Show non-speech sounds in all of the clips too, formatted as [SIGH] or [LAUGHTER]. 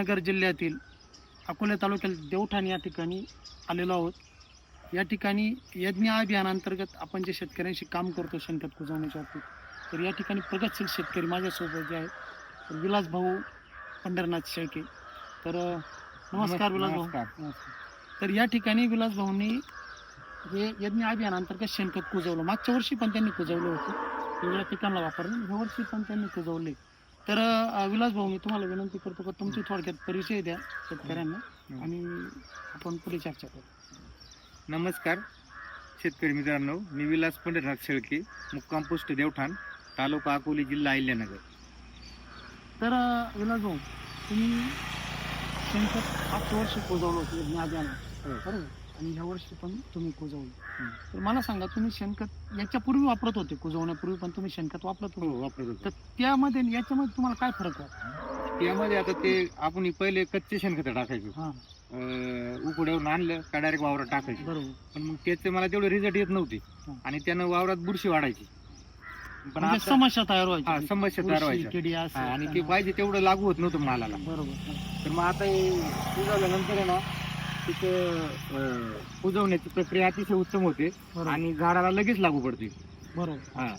अहिल्यानगर जिल्ह्यातील अकोले तालुक्यात देवठाण या ठिकाणी आलेलो आहोत. या ठिकाणी यज्ञ अभियानांतर्गत आपण जे शेतकऱ्यांशी काम करतो शेणखत कुजवण्याच्या बाबतीत तर या ठिकाणी प्रगतशील शेतकरी माझ्यासोबत जे आहेत तर विलास भाऊ पंढरनाथ शेळके. तर नमस्कार विलास भाऊ. तर या ठिकाणी विलास भाऊंनी हे यज्ञ अभियानांतर्गत शेणखत कुजवलं. मागच्या वर्षी पण त्यांनी कुजवलं होतं. वेगळ्या पिकांना वापरलं ह्या वर्षी पण त्यांनी कुजवले. तर अ, विलास भाऊ मी तुम्हाला विनंती करतो का तुमची थोडक्यात परिचय द्या शेतकऱ्यांना. आणि आपण पुढे चर्चा करू नमस्कार शेतकरी मित्रांनो मी विलास पंढरनाथ शेळके मुक्काम पोस्ट देवठाण तालुका अकोले जिल्हा अहिल्यानगर तर अ, विलास भाऊ तुम्ही शेणखत मागच्या वर्षी कुजवलं होतं अभियानात हो. बरोबर आणि ह्या वर्षी पण तुम्ही कुजवलं हं. तर मला सांगा तुम्ही शेणखत याच्यापूर्वी वापरत होते कुजवण्यापूर्वी पण तुम्ही शेणखत वापरत हो होते वापरत होतो. तर त्यामध्ये आणि याच्यामध्ये तुम्हाला काय फरक आहे त्यामध्ये आता ते आपण पहिले कच्चे शेणखत टाकायचो. हा. अं, उकड्यावरून आणलं का डायरेक्ट वावरात टाकायचं. बरोबर. पण मग त्याचे मला तेवढे रिझल्ट येत नव्हते. हं. आणि त्यानं वावरात बुरशी वाढायची. पण म्हणजे आता समस्या तयार हा, व्हायची समस्या तयार बुरशी, व्हायच्या. किडी असं, हा, आणि ते. पाहिजे तेवढं लागू होत नव्हतं मालाला. बरोबर. तर मग आता हे कुजवल्यानंतर आहे ना तिथं अं, कुजवण्याची प्रक्रिया अतिशय उत्तम होते बरोबर. आणि झाडाला लगेच लागू पडते. बरोबर. हा.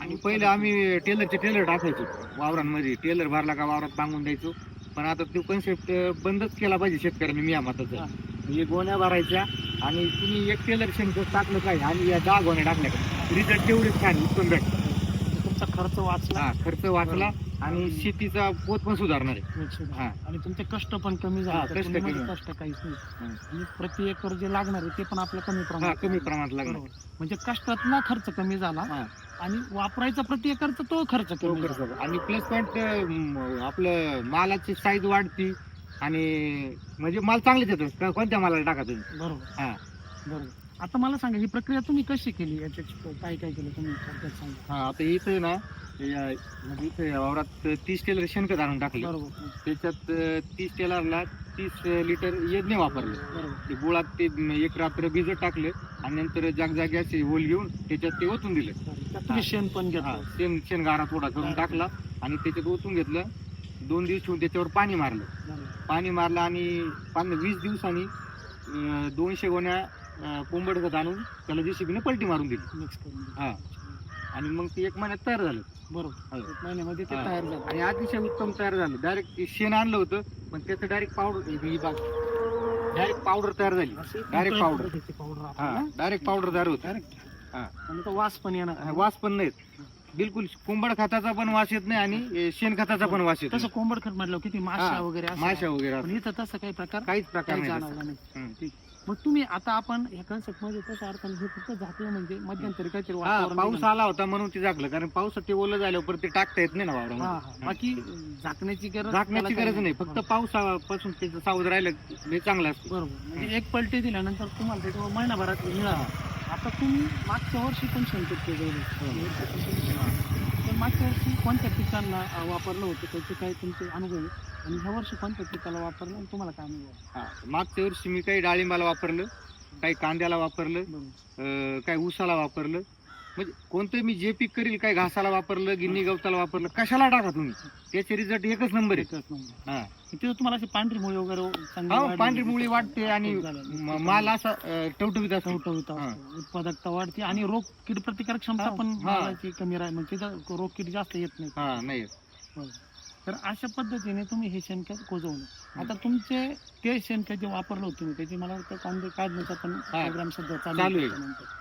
आणि पहिले आम्ही टेलरचे टेलर टाकायचो. वावरांमध्ये टेलर भरला का वावरात बांगून द्यायचो. पण आता तो कन्सेप्ट बंदच केला पाहिजे शेतकऱ्यांनी मी मताचा. हा. म्हणजे गोण्या भरायच्या आणि तुम्ही एक टेलर शेणखत टाकलं काय? आणि या दहा गोण्या टाकल्या का रिझल्ट तेवढेच छान उत्तम भेटतं तुमचा खर्च वाचला. हा खर्च वाचला आणि शेतीचा पोत पण सुधारणार आहे. निश्चित. हा. आणि तुमचे कष्ट पण कमी हा, झाले. त्या कष्ट काहीच नाही. आणि प्रति एकर जे लागणार आहे ते पण आपलं कमी हा प्रमाणात कमी प्रमाणात लागणार. बरोबर. म्हणजे कष्टातला खर्च कमी झाला हा. आणि वापरायचा प्रति एकरचा तो खर्च तो कमी खर्च झाला. आणि प्लस पॉईंट आपलं मालाची साईज वाढती आणि म्हणजे माल चांगलेच येतो. का- कोणत्या मालाला टाका तुम्ही? बरोबर. हा. बरोबर. आता मला सांगा ही प्रक्रिया तुम्ही कशी केली याच्यात काय काय केलं तुम्ही? थोडक्यात सांगा. हा आता इथे ना या- म्हणजे इथे या वावरात तीस टेलर शेणखत आणून टाकले. बरोबर. त्याच्यात अं, तीस टेलरला तीस लिटर यज्ञ वापरले. बरोबर. ते गुळात ते एक रात्र भिजत टाकले आणि नंतर जागजागी असे होल घेऊन त्याच्यात ते ओतून दिले. त्यात तुम्ही शेण पण हा घेतलं. शेण शेण गारा थोडा करून टाकला आणि त्याच्यात ओतून घेतलं. दोन दिवस ठेवून त्याच्यावर पाणी मारलं. बरोबर. पाणी मारलं आणि पाच वीस दिवसांनी अं, दोनशे गोण्या कोंबड खत आणून त्याला जेसीबीने पलटी मारून दिली मिक्स करून दिलं. हा आणि मग ते एक महिन्यात तयार झालं बरोबर हो. एक महिन्यामध्ये ते हा. तयार झालं आणि अतिशय उत्तम तयार झालं डायरेक्ट शेण आणलं होतं पण त्याचं डायरेक्ट पावडर डायरेक्ट पावडर तयार झाली powder. पद्धतीची powder हा डायरेक्ट पावडर तयार होत हा? Direct. हा. आणि तो वास पण येणार वास पण नाहीत बिलकुल कोंबड खताचा पण वास येत नाही आणि शेण खताचा पण वास येत तसं नाही. कोंबड खत म्हटलं किती माशा हा, वगैरे असं माशा वगैरे पण. इथं तसं काही प्रकार काहीच प्रकार काही नाही जाणवला त्याचा. नाही. हम्म. मग तुम्ही आता आपण ह्या कन्सेप्टमध्ये तसं अर्थाने हे फक्त झाकलं म्हणजे मध्यंतरी काहीतरी हा वातावरण पाऊस आला होता म्हणून ते झाकलं कारण पावसात ते ओलं झाल्यावर ते टाकता येत नाही ना हा वावरामध्ये हा बाकी झाकण्याची गरज झाकण्याची त्याला काही गरज नाही. फक्त पावसापासून त्याचं सावध राहिलं चांगलं असतं. बरोबर. म्हणजे एक पलटी दिल्यानंतर तुम्हाला त्याच्यावर महिनाभरात मिळाला आता तुम्ही मागच्या वर्षी पण संकेत केले तर मागच्या वर्षी कोणत्या पिकांना वापरलं होतं त्याचे काही तुमचे अनुभव? आणि ह्या वर्षी कोणत्या पिकाला वापरलं आणि तुम्हाला काय अनुभव? हा. मागच्या वर्षी मी काही डाळिंबाला वापरलं काही कांद्याला वापरलं काही ऊसाला वापरलं म्हणजे कोणतं मी जे पीक करील काही घासाला वापरलं गिन्नी गवताला वापरलं कशाला टाका तुम्ही त्याचे रिझल्ट एकच नंबर आहे. हा. तिथं तुम्हाला अशी पांढरी मुळी वगैरे चांगली हो पांढरी. मुळी वाटते आणि. म- माल असा अं, टवटवीत असतो टवटवीत हा. असतो. उत्पादकता वाढते आणि रोग कीड प्रतिकारक क्षमता. पण हा. मालाची कमी राहील म्हणजे त्याचा रोग कीड जास्त येत नाही हा नाही तर अशा पद्धतीने तुम्ही हे शेणखत कोजवलं आता तुमचे ते शेणखत जे वापरलं होतं तुम्ही त्याची मला वाटतं कांदे काढण्याचा पण. प्रोग्राम सध्या चालू आहे.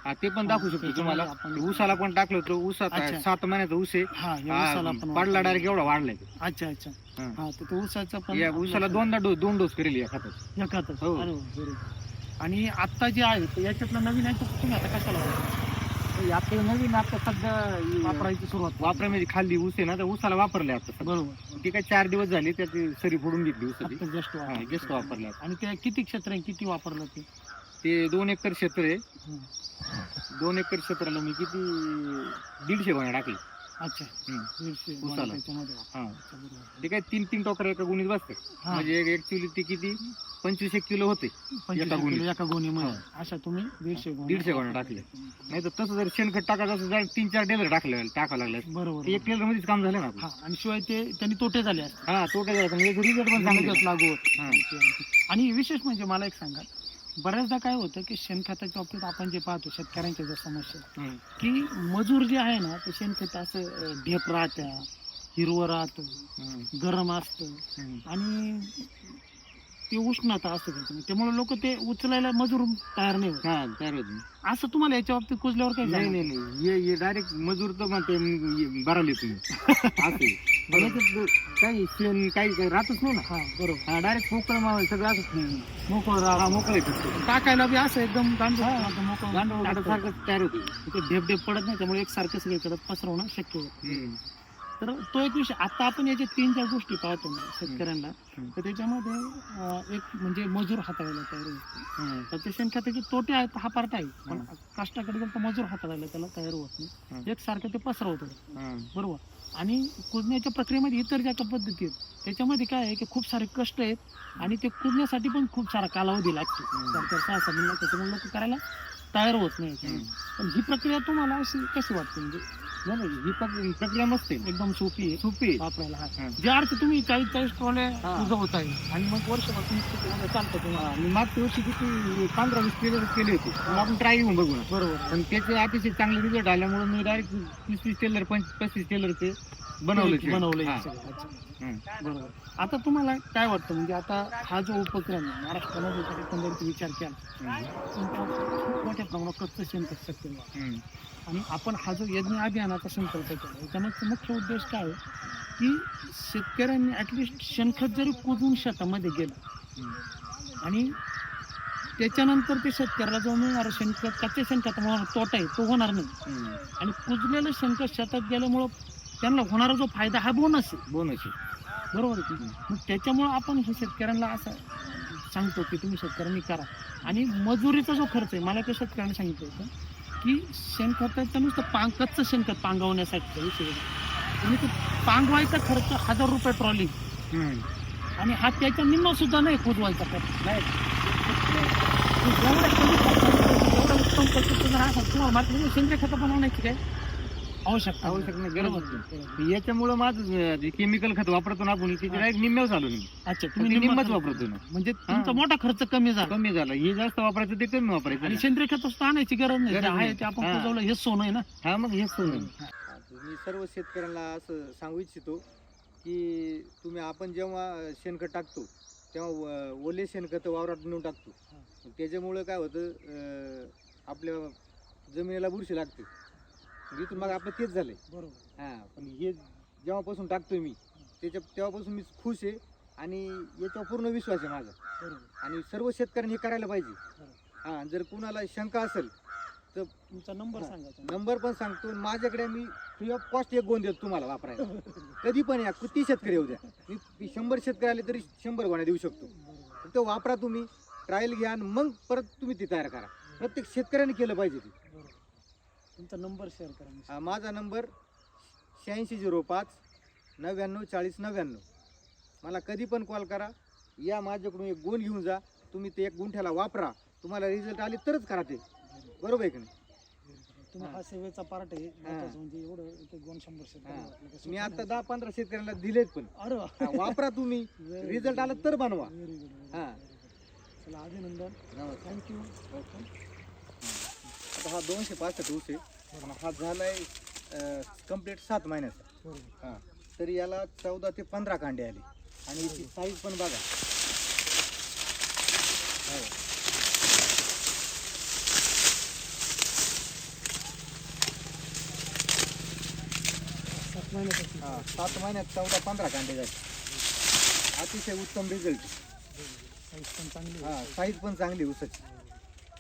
हा, ते पण दाखवू शकतो तुम्हाला आपण- ते ऊसाला पण टाकलं होतं अच्छा. सात महिन्याचा ऊस आहे हा या हा, ऊसाला पण पडला. डायरेक्ट एवढा वाढलाय अच्छा अच्छा हा. हा तर ते ऊसाचं पण या ऊसाला दोनदा डोस दोन डोस करेल या खतात एकातच हो. अरे वा, very good. आणि आता जे आहे तर याच्यातलं नवीन आहे तर तुम्ही आता कशाला वापरता? आता नवीन आता सध्या वापरायची सुरुवात वापरामध्ये खाल्ली ऊस आहे ना तर ऊसाला वापरले आता. बरोबर. ती काय चार दिवस झाले त्याची सरी फोडून घेतली ऊसाची. आता जस्ट हा जास्त वापरल्या आणि ते किती क्षेत्र आहे? किती वापरलं ते? ते दोन एकर क्षेत्र आहे. दोन एकर क्षेत्राला मी किती दीडशे गोण्या टाकले. अच्छा. हम्म. दीडशे उसाला. गोण्या त्याच्यामध्ये हा. अच्छा, बरोबर. ते काय तीन तीन टोकर एका गुणीत बसते. हा, म्हणजे ऍक्च्युली ते किती? पंचवीस एक किलो होते. पंचवीस एका गोणीत. किलो एका गोणीमध्ये. अशा तुम्ही दीडशे गोण्या दीडशे गोण्या टाकले नाही तर तसं जर शेणखत टाकायचं असं जर तीन चार टेलर टाकले टाकावं लागलं बरोबर ते एक टेलर मध्येच काम झालं ना आपलं. हा. आणि शिवाय ते त्यांनी तोटे झाले हा तो काय झाला एक रिझल्ट पण चांगले लागू हा. आणि विशेष म्हणजे मला एक सांगा बऱ्याचदा काय होतं की शेणखताच्या बाबतीत आपण जे पाहतो शेतकऱ्यांच्या ज्या समस्या. की मजूर जे आहे ना ते शेणखत असं ढेप राहत्या हिरवं राहतं. गरम असतं. आणि ते उष्णता असते त्याच्यामध्ये त्यामुळे लोक ते उचलायला मजूर तयार नाही होत. हा तयार होत नाही. असं तुम्हाला याच्या बाबतीत कुजल्यावर काय नाही? नाही नाही. ये ये डायरेक्ट मजूर तर म्हणते म, भराले तुम्ही असे काही शेण काही काही राहतच नाही ना. हा बरोबर. हा डायरेक्ट पोकळ मावा सगळं असं मोकळं हा राहा मोकळ येतं टाकायला बी असं एकदम गांडूळ मोकळं. गांडूळ टाकतं. सारखं तयार होते. ते ढेप ढेप पडत नाही त्यामुळे एकसारखं सगळीकडे पसरवणं शक्य होत हम्म. तर तो एक विषय आता आपण याच्या तीन चार गोष्टी पाहतो ना शेतकऱ्यांना. तर त्याच्यामध्ये एक म्हणजे मजूर हाताळायला तयार होत. तर ते शेणखताचे तोटे आहेत हा पार्ट आहे पण. कष्टाकडे जर तो मजूर हाताळायला त्याला तयार होत नाही. एकसारखं ते पसरवत होतं. बरोबर आणि कुजण्याच्या प्रक्रियेमध्ये इतर ज्या पद्धती आहेत त्याच्यामध्ये काय आहे की खूप सारे कष्ट आहेत आणि ते कुजण्यासाठी पण खूप सारा कालावधी लागतो चार सहा सहा त्याच्यामुळे लोक करायला तयार होत नाही. पण ही प्रक्रिया तुम्हाला अशी कशी वाटते म्हणजे नाही, नाही, ही प्रक- प्रक्रिया मस्त आहे एकदम सोपी आहे सोपी आहे. वापरायला हा. हा. जे अर्थ तुम्ही चाळीस चाळीस ट्रॉले हा. होत आहे आणि मग वर्षभर तुम्ही किती चालतं तुम्हाला मी मागच्या वर्षी किती पंधरा वीस टेलर केले होते मग आपण ट्राय घेऊन बघू ना बरोबर पण त्याचे अतिशय चांगले रिझल्ट आल्यामुळे मी डायरेक्ट तीस तीस टेलर पंच पस्तीस ते बनवले बनवलंय हा. सगळं. अच्छा. हम्म. बरोबर आता तुम्हाला काय वाटतं म्हणजे आता हा जो उपक्रम आहे, महाराष्ट्रामध्ये जर एकंदरीत विचार केला हम्म. खूप मोठ्या प्रमाणात कच्चं शेणखत शक्य. हम्म. आणि आपण हा जो यज्ञ अभियानाचा संकल्प केला याच्यामागचा मुख्य उद्देश काय आहे की शेतकऱ्यांनी ऍटलिस्ट शेणखत जरी कुजून शेतामध्ये गेलं हम्म. आणि त्याच्यानंतर ते शेतकऱ्याला जो मिळणार शेणखत कच्च्या शेणखतामुळे तोटा आहे तो होणार नाही हम्म. आणि कुजलेलं शेणखत शेतात गेल्यामुळं त्यांना होणारा जो फायदा हा बोनस आहे. बोनस आहे. बरोबर आहे की मग त्याच्यामुळं आपण हे शेतकऱ्यांना असं सांगतो की तुम्ही शेतकऱ्यांनी करा. आणि मजुरीचा जो खर्च आहे मला त्या शेतकऱ्यांनी सांगितलं होतं की शेणखताचं नुसतं पांग कच्चं शेणखत पांगवण्यासाठी. आणि ते पांगवायचा खर्च हजार रुपये ट्रॉली हम्म. आणि हा त्याच्या निम्मा सुद्धा नाही कुजवायचा खर्च. नाही. जेवढं कमी खर्चामध्ये जेवढं उत्तम पद्धतीचं जर असेल तुम्हाला मात्र सेंद्रिय खतं बनवण्याची काय? आवश्यकता आवश्यक नाही, गरज. नाही. याच्यामुळं माझं जे केमिकल खत वापरतो ना आपण ते डायरेक्ट निम्म्यावर झालो मी अच्छा तुम्ही निम्मच वापरतो ना. म्हणजे तुमचा हा. मोठा खर्च कमी झाला. कमी झालं. हे जास्त वापरायचं ते कमी वापरायचं आणि. सेंद्रिय खत सुद्धा आणायची गरज नाही. गरज जे आहे नाही. ते आपण हा. कुजवलं हेच सोनं आहे ना. हा मग हेच सोडून मी सर्व शेतकऱ्यांना असं सांगू इच्छितो की तुम्ही आपण जेव्हा शेणखत टाकतो तेव्हा व- ओले शेणखत वावरात नेऊन टाकतो. मग त्याच्यामुळं काय होतं अं, आपल्या जमिनीला बुरशी लागते. इथून मग आपलं तेच झालंय. बरोबर. हां पण हे जेव्हापासून टाकतोय मी त्याच्या तेव्हापासून मी खुश आहे आणि याच्यावर पूर्ण विश्वास आहे माझा. बरोबर. आणि सर्व शेतकऱ्यांनी हे करायला पाहिजे. हां जर कुणाला शंका असेल तुमचा नंबर हा. सांगायचा नंबर पण सांगतो माझ्याकडे मी फ्री ऑफ कॉस्ट एक गोंद देतो तुम्हाला वापरायला. कधी पण या किती शेतकरी येऊ द्या. मी मी शंभर शेतकरी आले तरी शंभर गोण्या देऊ शकतो. फक्त वापरा तुम्ही ट्रायल घ्या आणि मग परत तुम्ही ती तयार करा. प्रत्येक शेतकऱ्याने केलं पाहिजे ती. बरोबर तुमचा नंबर शेअर करा हा, माझा नंबर शहाऐंशी झिरो पाच नव्याण्णव चाळीस नव्याण्णव. मला कधी पण कॉल करा. या माझ्याकडून एक गुण घेऊन जा. तुम्ही ते एक गुंठ्याला वापरा. तुम्हाला रिझल्ट आले तरच करा ते. बरोबर आहे की नाही? तुम्ही हा. सेवेचा पार्ट आहे. म्हणजे एवढं एक एक दोन शंभर शेतकरी. वाटलं का मी आता. दहा पंधरा शेतकऱ्यांना दिलेत पण. अरे वा. हा, वापरा तुम्ही. [LAUGHS] रिझल्ट आला तर बनवा. हा. चला अभिनंदन. थँक्यू आता हा दोनशे पासष्ट ऊस आहे आणि हा झालाय कंप्लीट सात महिन्याचा हा. तरी याला चौदा ते पंधरा कांडे आले. आणि याची साईज पण बघा. हो. हा सात महिन्यात चौदा पंधरा कांडे झाले. अतिशय उत्तम रिझल्ट साईज पण चांगली हा आहे. साईज पण चांगली ऊसाची.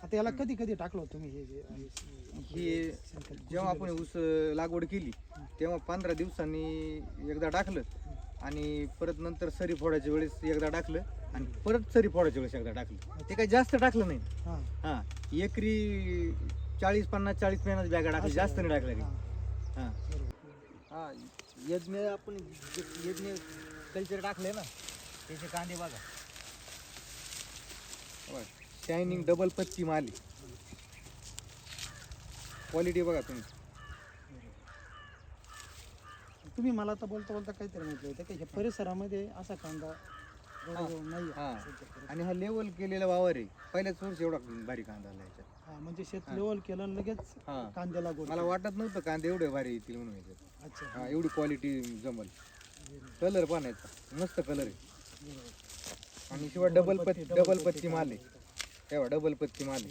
आता याला कधी कधी टाकलं होतं तुम्ही हे जे आहे, हे जेव्हा आपण ऊस लागवड केली तेव्हा पंधरा दिवसांनी एकदा टाकलं आणि परत नंतर सरी फोडायच्या वेळेस एकदा टाकलं आणि परत सरी फोडायच्या वेळेस एकदा टाकलं ते काही जास्त टाकलं नाही हा. हा एकरी चाळीस पन्नास चाळीस पन्नास बॅगा टाकल्या असं जास्त नाही टाकल्या हा. हा. हा यज्ञ आपण जे यज्ञ कल्चर टाकले ना त्याचे कांदे बघा शायनिंग डबल पत्ती माली. क्वालिटी बघा तुम्ही. तुम्ही मला आता बोलता बोलता काहीतरी म्हटलं होतं की? ह्या परिसरामध्ये असा कांदा जवळजवळ नाही हा. आहे. आणि हा लेवल केलेला वावर आहे. पहिल्याच वर्षी एवढा भारी कांदा आला याच्यात. हा, म्हणजे शेत. लेवल केलं आणि लगेच हा. कांद्याला गोड मला वाटत नव्हतं कांदे एवढे भारी येतील म्हणून याच्यात. अच्छा. हा एवढी क्वालिटी जमल. कलर पण याचा मस्त कलर आहे. बरोबर. आणि शिवाय डबल पत्ती डबल पत्ती माल आहे. तेव्हा डबल पत्ती माल